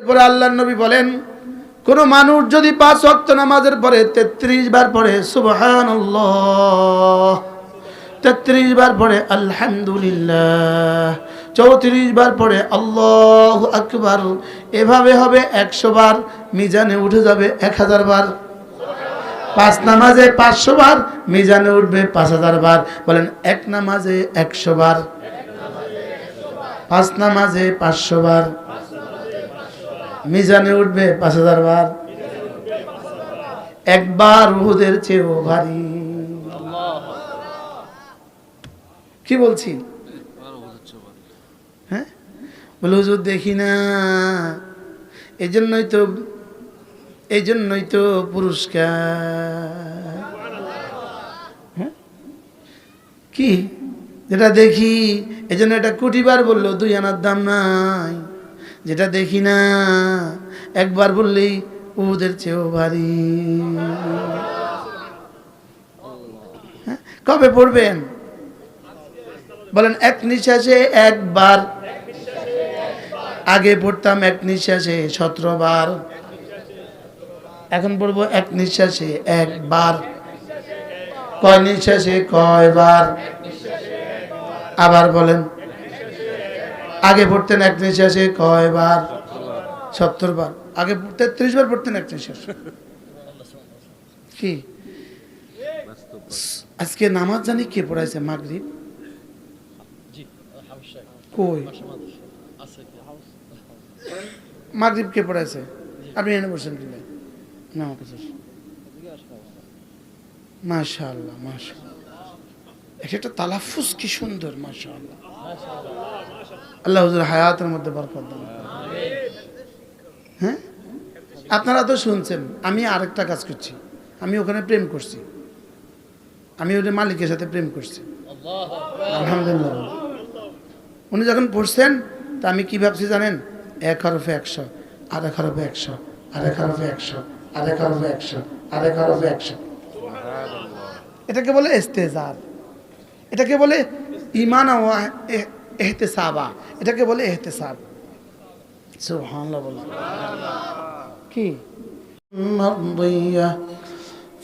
এরপরে আল্লাহ নবী বলেন, কোন মানুষ যদি পাঁচ ওয়াক্ত নামাজের পরে তেত্রিশ বার পড়ে সুবহান তেত্রিশ বার পড়ে আলহামদুলিল্লাহ, চৌত্রিশ বার পড়ে আল্লাহ আকবার, এভাবে হবে একশো বার, মিজানে উঠে যাবে এক হাজার বার। পাঁচ নামাজে পাঁচশো বার, মিজানে উঠবে পাঁচ হাজার বার। বলেন, এক নামাজে একশো বার। পাঁচ নামাজে পাঁচশো বার। মিজানে উঠবে পাঁচ হাজার বার। একবার উহুদের চেয়েও ভারী। কি বলছি? হ্যাঁ? দেখি না। এই জন্যই তো, এই জন্যই তো পুরস্কার। হ্যাঁ? কি? যেটা দেখি, এই জন্য এটা কোটিবার বলল, দুই আনার দাম নাই। যেটা দেখি না, একবার বললেই উদের চেয়েও ভারী। হ্যাঁ? কবে পড়বেন? বলেন, এক নিঃশ্বাসে একবার। আগে পড়তাম এক নিঃশ্বাসে সতেরো বার। এখন পড়ব এক নিঃশ্বাসে একবার। কয় নিঃশ্বাসে কয়বার? আবার বলেন আগে পড়তেন এক নিঃশ্বাসে কয়বার? সত্তর বার আগে তেত্রিশ বার পড়তেন এক নিঃশ্বাস। কি? আজকে নামাজ জানি কে পড়াইছে? মাগরিব? কই? মাগরিব কে পড়াইছে? আপনি এনে বসেন কি না আমার কাছে মাশাআল্লাহ মাশাআল্লাহ। এটা একটা তালাফুজ কি সুন্দর, মাশাআল্লাহ। আল্লাহ হুজুর হায়াতের মধ্যে বরকত হ্যাঁ? আপনারা তো শুনছেন, আমি আরেকটা কাজ করছি। আমি ওখানে প্রেম করছি। আমি ওদের মালিকের সাথে প্রেম করছি। আলহামদুলিল্লাহ। উনি যখন পড়ছেন, তা আমি কি ভাবছি জানেন? এক হরফে একশো, আর এক হরফে একশো, আর এক হরফে একশো, আর এক হরফে একশো, আর এক হরফে একশো। এটাকে বলে ইস্তেজার। এটাকে বলে ইমান ও এহ- এহতেসাবা এটাকে বলে এহতেসাব সুবহানাল্লাহ বলে কি مرضية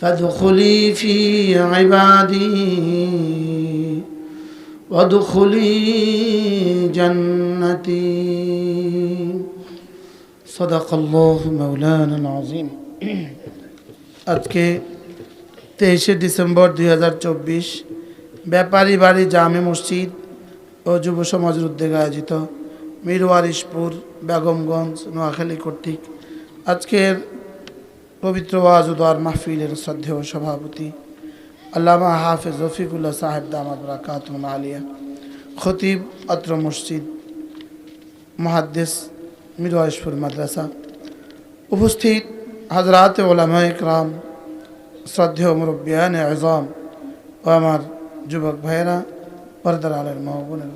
فادخلي في عبادي وادخلي جنتي صدق الله مولانا العظيم আজকে তেইশে ডিসেম্বর দুই হাজার চব্বিশ ব্যাপারী বাড়ি জামে মসজিদ ও যুব সমাজের উদ্যোগে আয়োজিত মিরওয়ারিশপুর বেগমগঞ্জ, নোয়াখালী কর্তৃক আজকের পবিত্র ওয়াজুদার মাহফিলের শ্রদ্ধেয় সভাপতি আল্লামা হাফেজ রফিকুল্লাহ সাহেব দামাদ রাকাতুল আলিয়া, খতিব অত্র মসজিদ মহাদ্দেশ মিরওয়ারিশপুর মাদ্রাসা উপস্থিত হজরাত ওলামা ইকরাম, শ্রদ্ধেয় মুরব্বিয়ান আজম ও আমার যুবক ভাইয়েরা, পর্দার আলের মহবুনের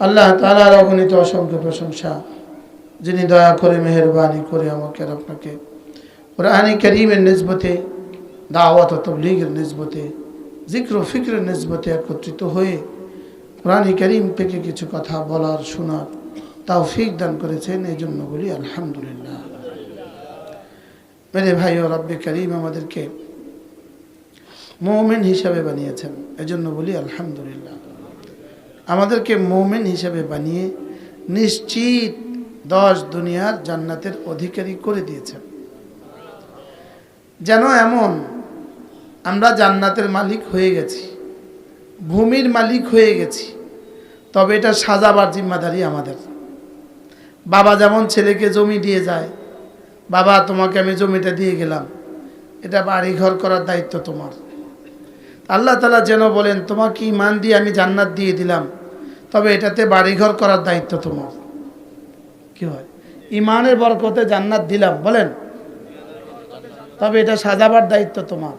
আল্লাহ তালার অগণিত অসংখ্য প্রশংসা, যিনি দয়া করে, মেহরবানি করে আমাকে আর আপনাকে কোরআনী করিমের নিসবতে, দাওয়াত তবলিগের নিসবতে জিক্র ফিক্রের নিসবতে একত্রিত হয়ে কোরআনী করিম থেকে কিছু কথা বলার, শোনার তাও ফিক দান করেছেন। এই জন্য বলি আলহামদুলিল্লাহ। মেরে ভাই ও রব্বে করিম আমাদেরকে মৌমেন হিসাবে বানিয়েছেন। এজন্য বলি আলহামদুলিল্লাহ। আমাদেরকে মৌমেন হিসাবে বানিয়ে নিশ্চিত দশ দুনিয়ার জান্নাতের অধিকারী করে দিয়েছেন। যেন এমন আমরা জান্নাতের মালিক হয়ে গেছি, ভূমির মালিক হয়ে গেছি, তবে এটা সাজাবার জিম্মাদারি আমাদের। বাবা যেমন ছেলেকে জমি দিয়ে যায়, বাবা তোমাকে আমি জমিটা দিয়ে গেলাম, এটা বাড়ি ঘর করার দায়িত্ব তোমার। আল্লাহ তালা যেন বলেন, তোমাকে ইমান দিয়ে আমি জান্নাত দিয়ে দিলাম, তবে এটাতে বাড়িঘর করার দায়িত্ব তোমার। কি হয়? ইমানের বরকতে জান্নাত দিলাম, বলেন। তবে এটা সাজাবার দায়িত্ব তোমার।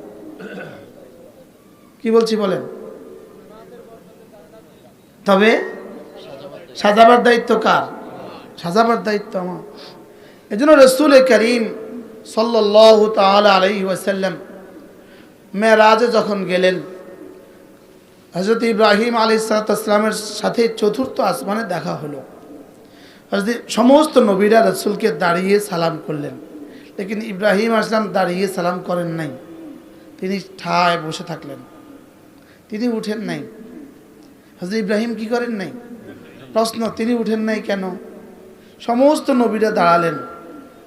কি বলছি বলেন? তবে সাজাবার দায়িত্ব কার? সাজাবার দায়িত্ব আমার। এই জন্য রসুল করিম সাল্লাহ তাল আলাই ওয়াসাল্লাম মেয়েরাজে যখন গেলেন হজরত ইব্রাহিম আলী সালাতামের সাথে চতুর্থ আসমানে দেখা হলো। হজরত সমস্ত নবীরা রসুলকে দাঁড়িয়ে সালাম করলেন, লেকিন ইব্রাহিম আসলাম দাঁড়িয়ে সালাম করেন নাই। তিনি ঠায় বসে থাকলেন, তিনি উঠেন নাই। হজরত ইব্রাহিম কি করেন নাই? প্রশ্ন, তিনি উঠেন নাই কেন? সমস্ত নবীরা দাঁড়ালেন।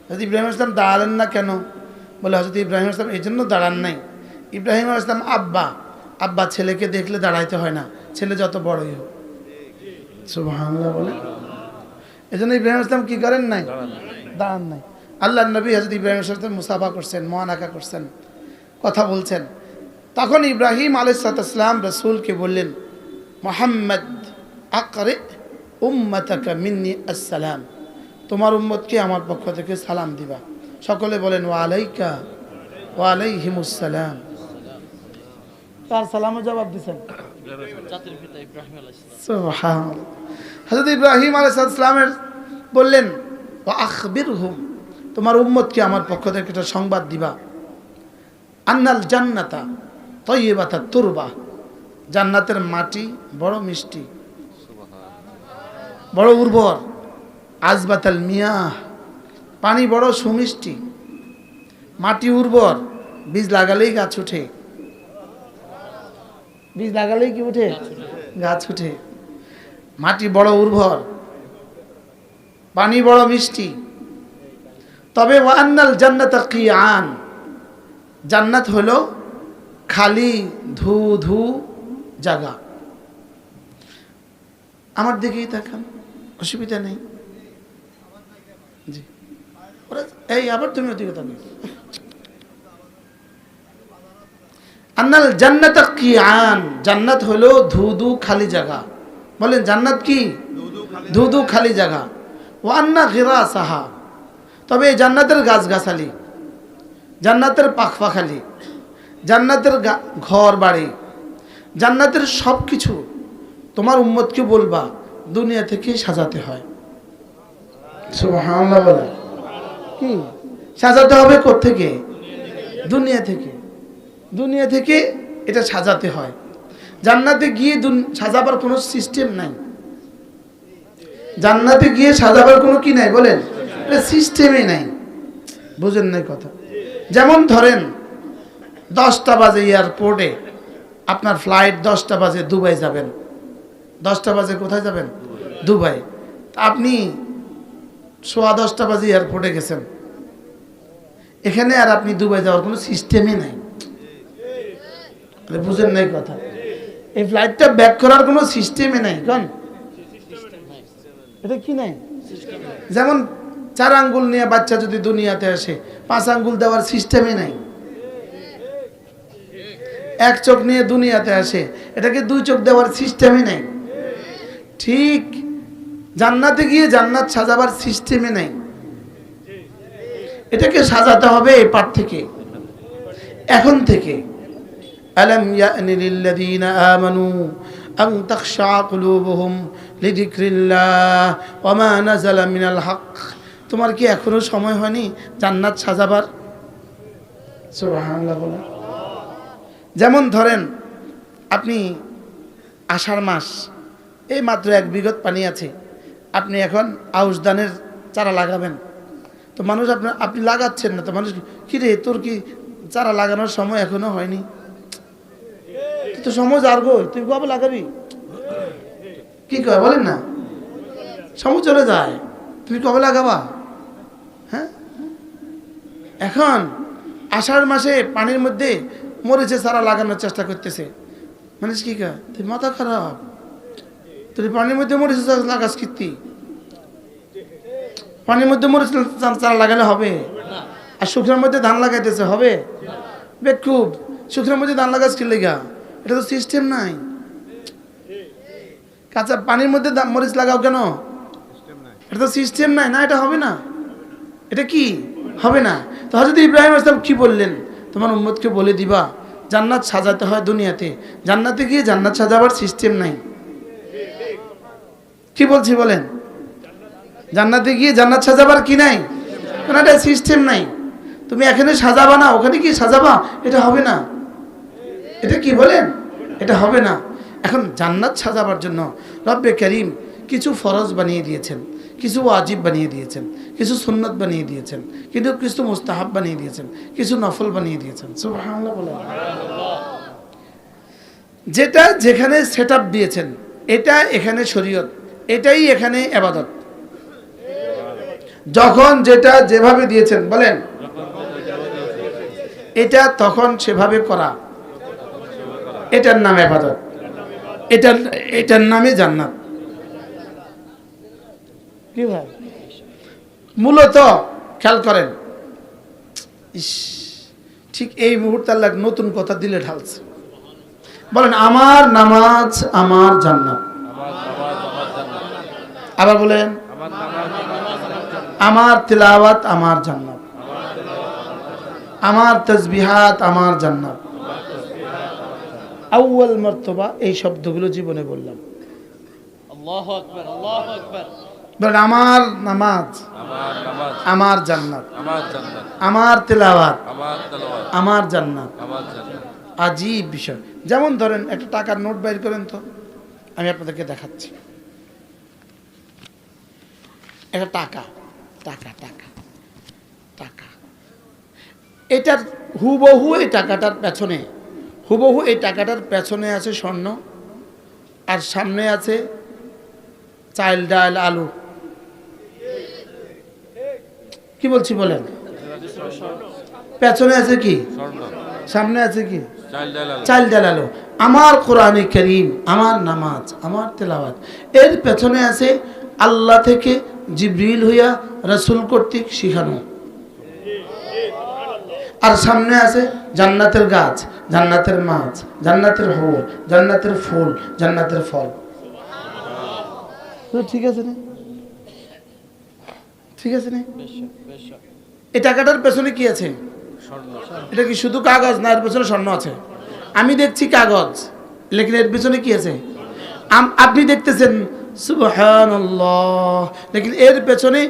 হজরত ইব্রাহিম আসলাম দাঁড়ালেন না কেন? বলে হজরত ইব্রাহিম আসলাম এই জন্য দাঁড়ান নাই। ইব্রাহিম আসলাম আব্বা। আব্বা ছেলেকে দেখলে দাঁড়াইতে হয় না। ছেলে যত বড়ই হোক। সুবহানাল্লাহ বলে। এই জন্য ইব্রাহিম আসলাম কি করেন নাই? দাঁড়ান নাই। আল্লাহ নবী হজরত ইব্রাহিম আসলাম মুসাফা করছেন মহানাকা করছেন, কথা বলছেন। তখন ইব্রাহিম আলাইসালাম রসুলকে বললেন, মোহাম্মদ, আকরে উম্মতাকা মিন্নি আসসালাম। তোমার উম্মতকে আমার পক্ষ থেকে সালাম দিবা। সকলে বলেন, ওয়ালাইকা ওয়ালাইহিমুসালাম তার সালামও জবাব দিছেন। জাতির পিতা ইব্রাহিম আলাইহিস হজরত ইব্রাহিম আলাইসালামের বললেন ও আখবির হুম তোমার উম্মতকে আমার পক্ষ থেকে একটা সংবাদ দিবা। আন্নাল জান্নাতা তৈবাতা তুরবা। জান্নাতের মাটি বড় মিষ্টি বড় উর্বর। আজবাতাল মিয়া পানি বড় সুমিষ্টি। মাটি উর্বর বীজ লাগালেই গাছ উঠে। বীজ লাগালেই কি উঠে? গাছ উঠে। মাটি বড় উর্বর, পানি বড় মিষ্টি। তবে ওয়ান্নাল জান্নাত কি আন জান্নাত হলো খালি ধু ধু জাগা আমার দিকেই তাকান, অসুবিধা নেই। জি। এই, আবার তুমি ওদিকে তাকাও। আন্নাল জান্নাত কি আন জান্নাত হলো ধুধু খালি জায়গা। বলেন জান্নাত কি? ধুধু খালি জায়গা। ও আন্না ঘেরা সাহা তবে এই জান্নাতের গাছগাছালি জান্নাতের পাখপাখালি জান্নাতের ঘর বাড়ি জান্নাতের সব কিছু তোমার উম্মতকে বলবা দুনিয়া থেকে সাজাতে হয়। কি? সাজাতে হবে থেকে দুনিয়া থেকে। দুনিয়া থেকে এটা সাজাতে হয়। জান্নাতে গিয়ে সাজাবার কোনো সিস্টেম নাই। জান্নাতে গিয়ে সাজাবার কোনো কি নাই বলেন? এটা সিস্টেমই নাই। বুঝেন নাই কথা। যেমন ধরেন, দশটা বাজে এয়ারপোর্টে আপনার ফ্লাইট দশটা বাজে দুবাই যাবেন। দশটা বাজে কোথায় যাবেন? দুবাই। আপনি সোয়া দশটা বাজে এয়ারপোর্টে গেছেন। এখানে আর আপনি দুবাই যাওয়ার কোনো সিস্টেমই নাই। বুঝেন নাই কথা। এই ফ্লাইটটা ব্যাক করার কোনো সিস্টেমে নাই, কন? এটা কি নাই? যেমন চার আঙ্গুল নিয়ে বাচ্চা যদি দুনিয়াতে আসে, পাঁচ আঙ্গুল দেওয়ার সিস্টেমই নাই। এক চোখ নিয়ে দুনিয়াতে আসে, এটাকে দুই চোখ দেওয়ার সিস্টেমই নাই। ঠিক জান্নাতে গিয়ে জান্নাত সাজাবার সিস্টেমে নাই। এটাকে সাজাতে হবে এই পার থেকে। এখন থেকে। ألم يأن للذين آمنوا أن تخشع قلوبهم لذكر الله وما نزل من الحق তোমার কি এখনো সময় হয়নি জান্নাত সাজাবার সুবহানাল্লাহ বলে যেমন ধরেন আপনি আষাঢ় মাস এই মাত্র এক বিগত পানি আছে আপনি এখন আউশ ধানের চারা লাগাবেন তো মানুষ আপনার আপনি লাগাচ্ছেন না তো মানুষ কি রে তোর কি চারা লাগানোর সময় এখনো হয়নি তুই তো সময় আর গো, তুই কবে লাগাবি। কি কয়, বলেন না? সময় চলে যায়, তুমি কবে লাগাবা? হ্যাঁ? এখন আষাঢ় মাসে পানির মধ্যে মরেছে সারা লাগানোর চেষ্টা করতেছে। মানুষ কি কয় তুই মাথা খারাপ। তুই পানির মধ্যে মরেছে লাগাস কীর্তি। পানির মধ্যে মরেছে চারা লাগালে হবে। আর শুকনোর মধ্যে ধান লাগাইতেছে, হবে? বেকুব, শুকনোর মধ্যে ধান লাগাস কি লেগা? এটা তো সিস্টেম নাই। কাঁচা পানির মধ্যে মরিচ লাগাও কেন? এটা তো সিস্টেম নাই। না, এটা হবে না। এটা কি? হবে না। তো হজরত ইব্রাহিম আসলাম কি বললেন? তোমার উম্মতকে বলে দিবা, জান্নাত সাজাতে হয় দুনিয়াতে। জান্নাতে গিয়ে জান্নাত সাজাবার সিস্টেম নাই। কি বলছি বলেন? জান্নাতে গিয়ে জান্নাত সাজাবার কি নাই? একটা সিস্টেম নাই। তুমি এখানে সাজাবা না, ওখানে কি সাজাবা, এটা হবে না। এটা কি বলেন? এটা হবে না। এখন জান্নাত সাজাবার জন্য রব্বে করিম কিছু ফরজ বানিয়ে দিয়েছেন, কিছু ওয়াজিব বানিয়ে দিয়েছেন, কিছু সুন্নত বানিয়ে দিয়েছেন, কিন্তু কিছু মুস্তাহাব বানিয়ে দিয়েছেন, কিছু নফল বানিয়ে দিয়েছেন। যেটা যেখানে সেট দিয়েছেন, এটা এখানে শরীয়ত, এটাই এখানে আবাদত। যখন যেটা যেভাবে দিয়েছেন, বলেন। এটা তখন সেভাবে করা। এটার নাম আবাদত। এটার এটার নামে জান্নাত। মূলত, খেয়াল করেন। ঠিক এই মুহূর্তে আল্লাহ নতুন কথা দিলে ঢালছে। বলেন, আমার নামাজ আমার জান্নাত। আবার বলেন, আমার তিলাওয়াত আমার জান্নাত। আমার তসবিহাত আমার জান্নাত। আউয়াল মর্তবা এই শব্দগুলো জীবনে বললাম। আমার নামাজ আমার জান্নাত আমার জান্নাত আমার তেলাওয়াত আমার তেলাওয়াত আমার জান্নাত। আমার জান্নাত। আজীব বিষয়। যেমন ধরেন একটা টাকার নোট বাইর করেন তো আমি আপনাদেরকে দেখাচ্ছি। একটা টাকা টাকা টাকা টাকা। এটার হুবহু এই টাকাটার পেছনে হুবহু এই টাকাটার পেছনে আছে স্বর্ণ আর সামনে আছে চাল ডাল আলু। কি বলছি বলেন? পেছনে আছে কি? সামনে আছে কি? চাল ডাল আলু। আমার কোরআনে করিম, আমার নামাজ, আমার তেলাওয়াত, এর পেছনে আছে আল্লাহ থেকে জিব্রিল হইয়া রসুল কর্তৃক শিখানো। আর সামনে আছে জান্নাতের গাছ, জান্নাতের মাছ, জান্নাতের হোল, জান্নাতের ফুল, জান্নাতের ফল। ঠিক আছে ঠিক আছে এই টাকাটার পেছনে কি আছে? এটা কি শুধু কাগজ না এর পেছনে স্বর্ণ আছে? আমি দেখছি কাগজ। লেকিন এর পেছনে কি আছে? আপনি দেখতেছেন, সুবহানাল্লাহ। লেকিন এর পেছনে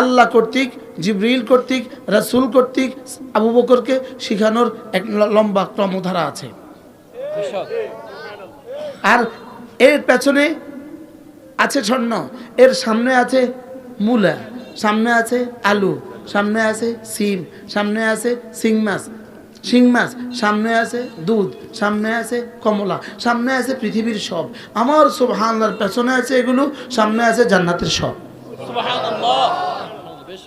আল্লাহ কর্তৃক জিব্রিল কর্তৃক, রাসুল কর্তৃক আবু বকরকে শিখানোর এক লম্বা ক্রমধারা আছে। আর এর পেছনে আছে স্বর্ণ, এর সামনে আছে মূলা, সামনে আছে আলু, সামনে আছে সিম, সামনে আছে শিং মাছ শিং মাছ, সামনে আছে দুধ, সামনে আছে কমলা, সামনে আছে পৃথিবীর সব। আমার সব সুবহানাল্লাহর পেছনে আছে এগুলো, সামনে আছে জান্নাতের সব সুবহানাল্লাহ বেশ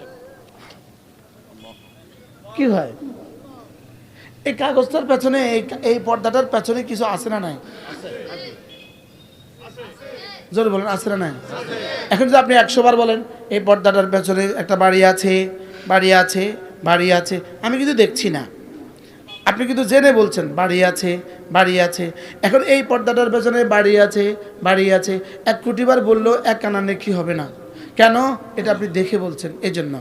কি হয়? এই কাগজটার পেছনে, এই পর্দাটার পেছনে কিছু আছে না নাই? জোরে বলেন, আছে না নাই? এখন যদি আপনি একশো বার বলেন, এই পর্দাটার পেছনে একটা বাড়ি আছে বাড়ি আছে বাড়ি আছে, আমি কিন্তু দেখছি না। আপনি কিন্তু জেনে বলছেন, বাড়ি আছে বাড়ি আছে। এখন এই পর্দাটার পেছনে বাড়ি আছে বাড়ি আছে। এক কোটিবার বললেও এক কানানে কি হবে না? কেন? এটা আপনি দেখে বলছেন এই জন্য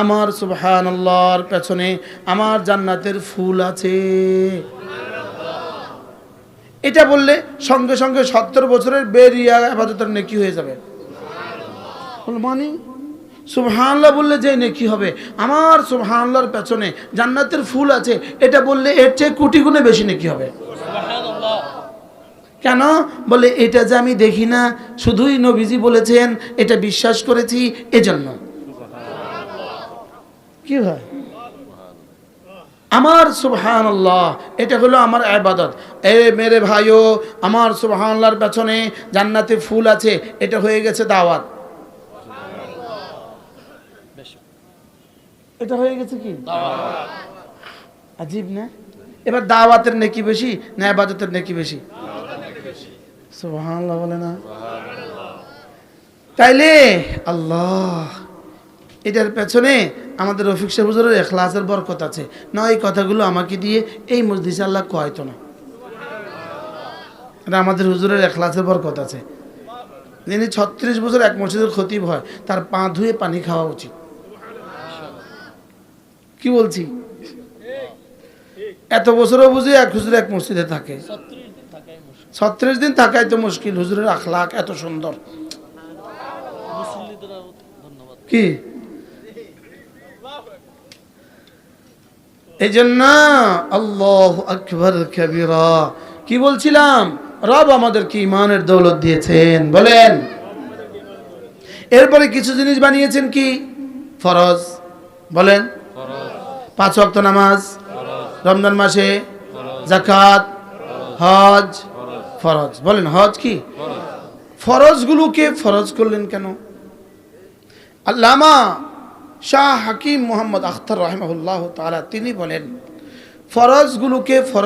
আমার সুবহান আল্লাহর পেছনে আমার জান্নাতের ফুল আছে। এটা বললে সঙ্গে সঙ্গে সত্তর বছরের বেরিয়া আপাতত নেকি হয়ে যাবে। মানে? সুবহানাল্লাহ বললে যে নেকি হবে। আমার সুবহানাল্লাহর পেছনে জান্নাতের ফুল আছে, এটা বললে এর চেয়ে কোটি গুণে বেশি নেকি হবে। কেন? বলে, এটা যে আমি দেখি না, শুধুই নবীজি বলেছেন, এটা বিশ্বাস করেছি এজন্য। কি হয়? আমার সুবহান আল্লাহ এটা হলো আমার আবাদত। এ মেরে ভাইও, আমার সুবহান আল্লাহর পেছনে জান্নাতে ফুল আছে, এটা হয়ে গেছে দাওয়াত। এটা হয়ে গেছে কি? আজীব না? এবার দাওয়াতের নেকি বেশি না আবাদতের নেকি বেশি? সুবহানাল্লাহ বলে না? তাইলে আল্লাহ এটার পেছনে আমাদের রফিক সাহেব হুজুরের এখলাসের বরকত আছে। না এই কথাগুলো আমাকে দিয়ে এই মসজিদে আল্লাহ কয়তো না। এটা আমাদের হুজুরের এখলাসের বরকত আছে। যিনি ছত্রিশ বছর এক মসজিদের খতিব হয় তার পা ধুয়ে পানি খাওয়া উচিত। কি বলছি? এত বছরও বুঝি এক হুজুর এক মসজিদে থাকে। ছত্রিশ দিন থাকাই তো মুশকিল হুজুরের আখলাক এত সুন্দর। কি? এই জন্য আল্লাহ আকবর কবিরা। কি বলছিলাম? রব আমাদেরকে ইমানের দৌলত দিয়েছেন বলেন। এরপরে কিছু জিনিস বানিয়েছেন কি? ফরজ বলেন। পাঁচ ওয়াক্ত নামাজ রমজান মাসে জাকাত হজ ফরজ। বলেন, হজ কি? ফরজগুলোকে ফরজ করলেন কেন? আল্লামা শাহ হাকিম মোহাম্মদ আখতার রহমাহুল্লাহ তালা তিনি বলেন, ফরজগুলোকে ফরজ